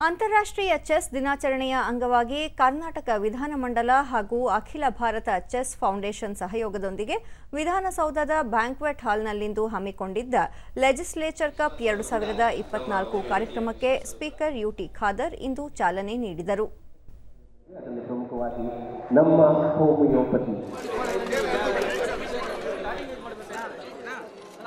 ಅಂತಾರಾಷ್ಟ್ರೀಯ ಚೆಸ್ ದಿನಾಚರಣೆಯ ಅಂಗವಾಗಿ ಕರ್ನಾಟಕ ವಿಧಾನಮಂಡಲ ಹಾಗೂ ಅಖಿಲ ಭಾರತ ಚೆಸ್ ಫೌಂಡೇಶನ್ ಸಹಯೋಗದೊಂದಿಗೆ ವಿಧಾನಸೌಧದ ಬ್ಯಾಂಕ್ವೆಟ್ ಹಾಲ್ನಲ್ಲಿಂದು ಹಮ್ಮಿಕೊಂಡಿದ್ದ ಲೆಜಿಸ್ಲೇಚರ್ ಕಪ್ ಎರಡು ಸಾವಿರದ ಇಪ್ಪತ್ನಾಲ್ಕು ಕಾರ್ಯಕ್ರಮಕ್ಕೆ ಸ್ಪೀಕರ್ ಯುಟಿ ಖಾದರ್ ಇಂದು ಚಾಲನೆ ನೀಡಿದರು.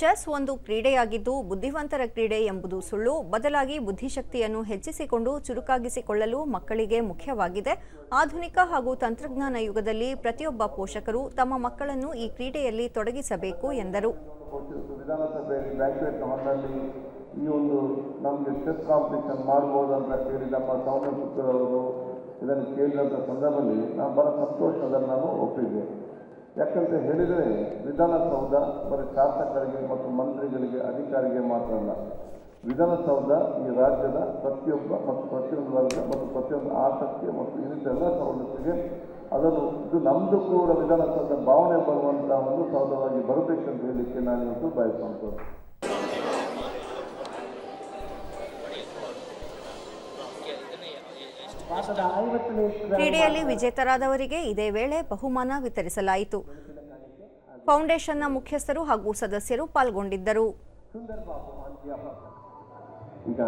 ಚೆಸ್ ಒಂದು ಕ್ರೀಡೆಯಾಗಿದ್ದು ಬುದ್ಧಿವಂತರ ಕ್ರೀಡೆ ಎಂಬುದು ಸುಳ್ಳು. ಬದಲಾಗಿ ಬುದ್ಧಿಶಕ್ತಿಯನ್ನು ಹೆಚ್ಚಿಸಿಕೊಂಡು ಚುರುಕಾಗಿಸಿಕೊಳ್ಳಲು ಮಕ್ಕಳಿಗೆ ಮುಖ್ಯವಾಗಿದೆ. ಆಧುನಿಕ ಹಾಗೂ ತಂತ್ರಜ್ಞಾನ ಯುಗದಲ್ಲಿ ಪ್ರತಿಯೊಬ್ಬ ಪೋಷಕರು ತಮ್ಮ ಮಕ್ಕಳನ್ನು ಈ ಕ್ರೀಡೆಯಲ್ಲಿ ತೊಡಗಿಸಬೇಕು ಎಂದರು. ಈ ಒಂದು ನಮಗೆ ಚೆಸ್ ಕಾಂಪಿಟೇಷನ್ ಮಾಡ್ಬೋದು ಅಂತ ಕೇಳಿ ನಮ್ಮ ಸೌಮ್ಯ ಪುತ್ರರವರು ಸಂದರ್ಭದಲ್ಲಿ ನಾನು ಬಹಳ ಸಂತೋಷ ಅದನ್ನು ನಾನು ಯಾಕಂತ ಹೇಳಿದರೆ ವಿಧಾನಸೌಧ ಬರೀ ಶಾಸಕರಿಗೆ ಮತ್ತು ಮಂತ್ರಿಗಳಿಗೆ ಅಧಿಕಾರಿಗೆ ಮಾತ್ರ ಅಲ್ಲ. ವಿಧಾನಸೌಧ ಈ ರಾಜ್ಯದ ಪ್ರತಿಯೊಬ್ಬ ಮತ್ತು ಪ್ರತಿಯೊಂದು ವರ್ಗ ಮತ್ತು ಪ್ರತಿಯೊಂದು ಆಸಕ್ತಿ ಮತ್ತು ಇನ್ನಿತೆಲ್ಲ ಸವಲತ್ತಿಗೆ ಅದನ್ನು ಇದು ನಮ್ಮದು ಕೂಡ ವಿಧಾನಸೌಧ ಭಾವನೆ ಬರುವಂತಹ ಒಂದು ಸೌಧವಾಗಿ ಬರಬೇಕಂತ ಹೇಳಲಿಕ್ಕೆ ನಾನು ಇವತ್ತು ಬಯಸುವಂಥದ್ದು ಕ್ರೀಡೆಯಲ್ಲಿ ವಿಜೇತರಾದವರಿಗೆ ಇದೇ ವೇಳೆ ಬಹುಮಾನ ವಿತರಿಸಲಾಯಿತು. ಫೌಂಡೇಶನ್ನ ಮುಖ್ಯಸ್ಥರು ಹಾಗೂ ಸದಸ್ಯರು ಪಾಲ್ಗೊಂಡಿದ್ದರು. ಈಗ